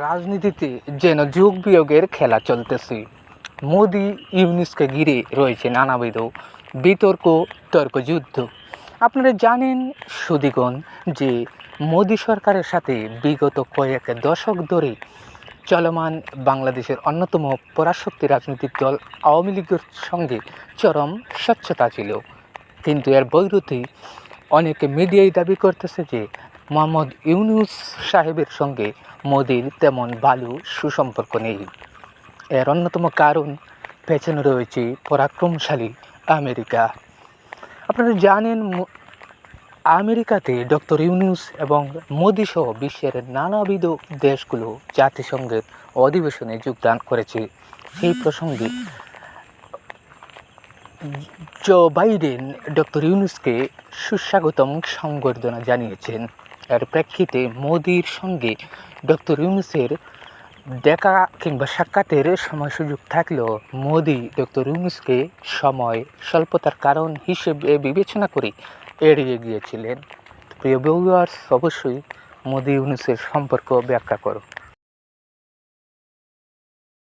রাজনীতিতে যেন যোগ বিয়োগের খেলা চলতেছে। মোদি, ইউনিসকে ঘিরে রয়েছে নানাবিধ বিতর্ক তর্কযুদ্ধ আপনারা জানেন সুদীগণ, যে মোদি সরকারের সাথে বিগত কয়েক দশক ধরে চলমান বাংলাদেশের অন্যতম পরাশক্তি রাজনৈতিক দল আওয়ামী লীগের সঙ্গে চরম স্বচ্ছতা ছিল। কিন্তু এর বৈরুতি অনেকে মিডিয়ায় দাবি করতেছে যে মোহাম্মদ ইউনুস সাহেবের সঙ্গে মোদির তেমন ভালো সুসম্পর্ক নেই। এর অন্যতম কারণ, পেছনে রয়েছে পরাক্রমশালী আমেরিকা। আপনারা জানেন আমেরিকাতে ডক্টর ইউনুস এবং মোদি সহ বিশ্বের নানাবিধ দেশগুলো জাতিসংঘের অধিবেশনে যোগদান করেছে। সেই প্রসঙ্গে জো বাইডেন ডক্টর ইউনুসকে সুস্বাগতম সংবর্ধনা জানিয়েছেন। এর প্রেক্ষিতে মোদির সঙ্গে ডক্টর ইউনুসের দেখা কিংবা সাক্ষাতের সময় সুযোগ থাকলেও মোদি ডক্টর ইউনুসকে সময় স্বল্পতার কারণ হিসেবে বিবেচনা করে এড়িয়ে গিয়েছিলেন। প্রিয় ভিউয়ার্স অবশ্যই মোদি ইউনুসের সম্পর্ক ব্যাখ্যা করো।